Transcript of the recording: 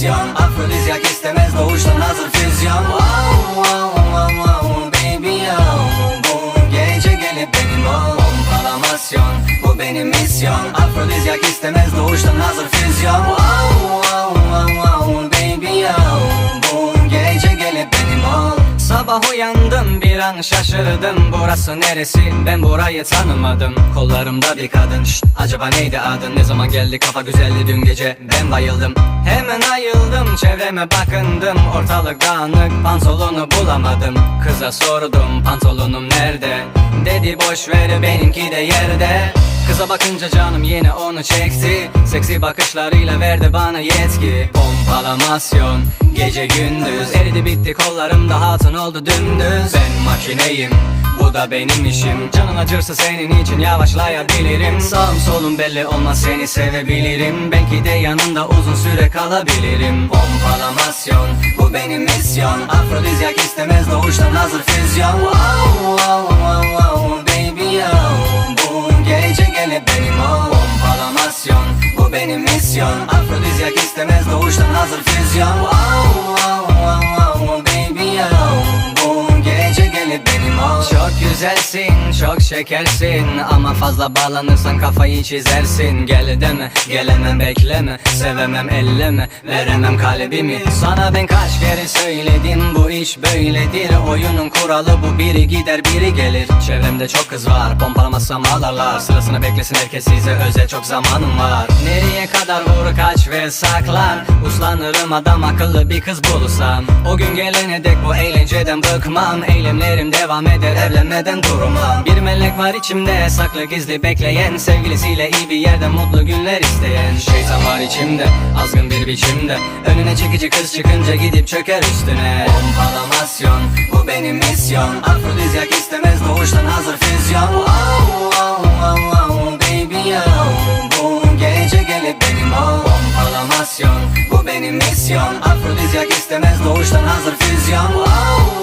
misyon. Afrodizyak istemez doğuştan hazır füzyon. Wow wow wow wow baby yo. Bu gece gelip benim ol. Pompalamasyon bu benim misyon. Afrodizyak istemez doğuştan hazır füzyon. Wow uyandım bir an şaşırdım Burası neresi? Ben burayı tanımadım. Kollarımda bir kadın. Şşt, acaba neydi adın? Ne zaman geldi kafa güzeldi dün gece? Ben bayıldım. Hemen ayıldım çevreme bakındım. Ortalık dağınık pantolonu bulamadım. Kıza sordum pantolonum nerede? Dedi boş ver benimki de yerde. Kıza bakınca canım yine onu çekti. Seksi bakışlarıyla verdi bana yetki. Pompalamasyon gece gündüz Eridi bitti kollarımda hatun oldu dümdüz. Ben makineyim bu da benim işim. Canın acırsa senin için yavaşlayabilirim. Sağım solum belli olmaz seni sevebilirim. Belki de yanında uzun süre kalabilirim. Pompalamasyon bu benim misyon. Afrodizyak istemez doğuştan hazır füzyon. Wow wow wow wow misyon. Afrodizyak istemez doğuştan hazır füzyon. Wow wow wow wow baby yo. Bu gece gelip benim ol. Çok güzelsin çok şekersin. Ama fazla bağlanırsan kafayı çizersin. Gel deme gelemem bekleme. Sevemem elleme veremem kalbimi. Sana ben kaç kere söyledim bu iş böyledir. Oyunun kuralı bu biri gider biri gelir. Çevremde çok kız var pompalamazsam ağlarlar. Sırasını beklesin herkes size özel çok zamanım var. Nereye kadar vur kaç ve saklan Uslanırım adam akıllı bir kız bulursam. O gün gelene dek bu eğlenceden bıkmam. Eylemlerim devam eder evlenmeden durmam Bir melek var içimde saklı gizli bekleyen Sevgilisiyle iyi bir yerde mutlu günler isteyen. Şeytan var içimde azgın bir biçimde Önüne çekici kız çıkınca gidip çöker üstüne. Pompalamasyon bu benim misyon. Afrodizyak istemez doğuştan hazır füzyon. Wow wow wow wow baby yo Bu gece gelip benim ol. Pompalamasyon bu benim misyon. Afrodizyak istemez doğuştan hazır füzyon. Wow